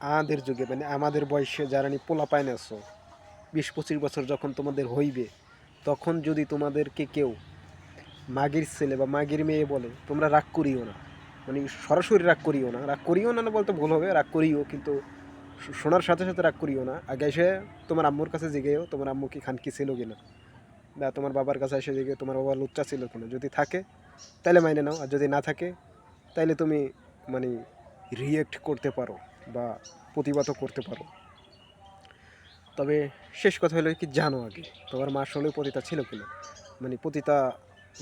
আমাদের যুগে মানে আমাদের বয়সে যারা নি পোলা পায় নেছো বিশ পঁচিশ বছর যখন তোমাদের হইবে, তখন যদি তোমাদেরকে কেউ মাগির ছেলে বা মাগির মেয়ে বলে, তোমরা রাগ করিও না। মানে সরাসরি রাগ করিও না। রাগ করিও না না বলতে ভুল হবে, রাগ করিও, কিন্তু শোনার সাথে সাথে রাগ করিও না। আগে এসে তোমার আম্মুর কাছে জিগেও তোমার আম্মু কি খানকি ছিল কিনা? বা তোমার বাবার কাছে এসে জিগে তোমার বাবা লুচ্চা ছিল কিনা? যদি থাকে তাহলে মাইনে নাও। আর যদি না থাকে তাহলে তুমি মানে রিয়েক্ট করতে পারো। বা প্রতিবাদও করতে পারো। তবে শেষ কথা হলো কি জানো আগে? তোমার মা আসলে পতিতা ছিল কিনা? মানে পতিতা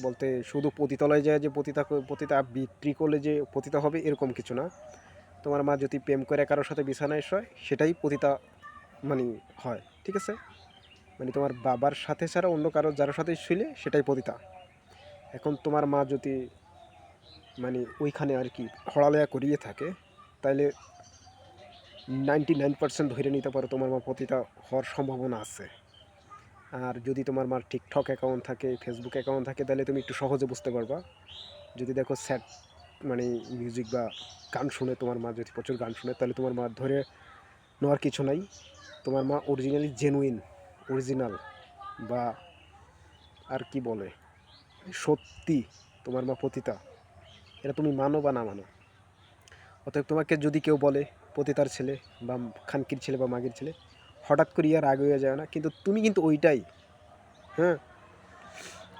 বলতে শুধু পতিতলায় যায় যে পতিতা পতিতা বিক্রি করলে যে পতিতা হবে এরকম কিছু না। তোমার মা যদি প্রেম করে কারোর সাথে বিছানায় শয়, সেটাই পতিতা মানে হয়, ঠিক আছে? মানে তোমার বাবার সাথে ছাড়া অন্য কারও যার সাথে শুইলে সেটাই পতিতা। এখন তোমার মা যদি মানে ওইখানে আর কি হড়ালয়া করিয়ে থাকে, তাইলে নাইনটি নাইন পার্সেন্ট ধরে নিতে পারো তোমার মা পতিতা হওয়ার সম্ভাবনা আছে। আর যদি তোমার মার টিকটক অ্যাকাউন্ট থাকে, ফেসবুক অ্যাকাউন্ট থাকে, তাহলে তুমি একটু সহজে বুঝতে পারবা। যদি দেখো স্যাড মানে মিউজিক বা গান শুনে তোমার মা যদি প্রচুর গান শুনে, তাহলে তোমার মা ধরে নেওয়ার কিছু নাই। তোমার মা অরিজিনালি জেনুইন অরিজিনাল বা আর কি বলে, সত্যি তোমার মা পতিতা। এটা তুমি মানো বা না মানো? অতএব তোমাকে যদি কেউ বলে পতিতার ছেলে বা খানকির ছেলে বা মাগির ছেলে। হঠাৎ করে আর আগে হয়ে যায় না। কিন্তু তুমি কিন্তু ওইটাই। হ্যাঁ?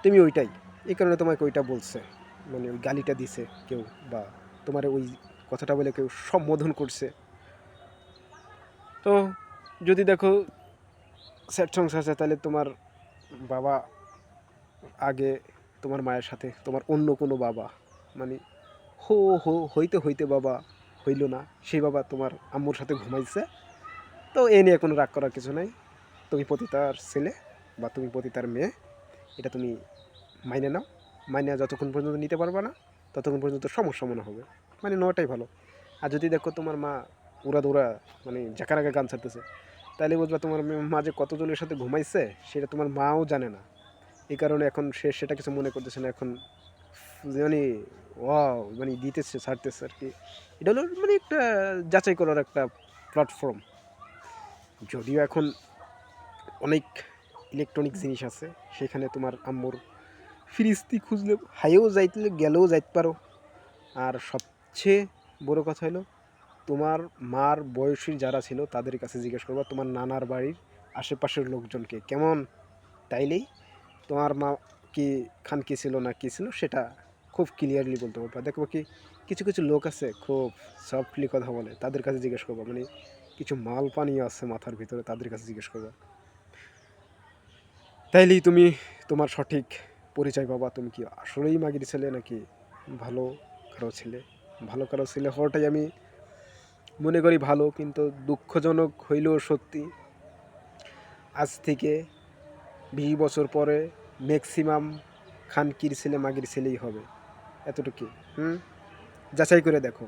তুমি ওইটাই। এই কারণে তোমাকে ওইটা বলছে। মানে ওই গালিটা দিছে কেউ বা তোমার ওই কথাটা বলে কেউ সম্বোধন করছে। তো যদি দেখো স্যাড সংস আছে, তাহলে তোমার বাবা আগে তোমার মায়ের সাথে, তোমার অন্য কোনো বাবা। মানে হো হো, হইতে হইতে বাবা হইল না। সেই বাবা তোমার আম্মুর সাথে ঘুমাইছে। তো এ নিয়ে কোনো রাগ করার কিছু নাই। তুমি পতিতার ছেলে বা তুমি পতিতার মেয়ে, এটা তুমি মাইনে নাও। মাইনে যতক্ষণ পর্যন্ত নিতে পারবা না, ততক্ষণ পর্যন্ত সমস্যা মনে হবে। মানে নেওয়াটাই ভালো। আর যদি দেখো তোমার মা উড়া দৌড়া মানে জাকার আগে গান ছাড়তেছে, তাহলে বুঝবা তোমার মা যে কতজনের সাথে ঘুমাইছে, সেটা তোমার মাও জানে না। এই কারণে এখন সে সেটা কিছু মনে করতেছে না। এখন মানে ওয়াও মানে দিতেছে, ছাড়তেছে আর কি। এটা হলো মানে একটা যাচাই করার একটা প্ল্যাটফর্ম যদিও এখন অনেক ইলেকট্রনিক জিনিস আছে, সেখানে তোমার আম্মুর ফ্রিস্তি খুঁজলে, হাইও যাইতে, গেলেও যাইতে পারো। আর সবচেয়ে বড় কথা হলো, তোমার মার বয়সী যারা ছিল, তাদের কাছে জিজ্ঞেস করবা, তোমার নানার বাড়ির আশেপাশের লোকজনকে, কেমন? তাইলেই তোমার মা কি খান কি ছিল না কি ছিল, সেটা খুব ক্লিয়ারলি বলতে পারবা। দেখব কি কিছু কিছু লোক আছে খুব সফটলি কথা বলে, তাদের কাছে জিজ্ঞেস করবা মানে কিছু মাল পানি আছে মাথার ভিতরে, তাদের কাছে জিজ্ঞেস করবা। তাইলেই তুমি তোমার সঠিক পরিচয় পাবা, তুমি কি আসলেই মাগির ছেলে নাকি ভালো কারও ছেলে? ভালো কারও ছেলে হওয়াটাই আমি মনে করি ভালো, কিন্তু দুঃখজনক হইলেও সত্যি, আজ থেকে বিশ বছর পরে ম্যাক্সিমাম খানকির ছেলে, মাগির ছেলেই হবে। এতটুকু হুম? যাচাই করে দেখো।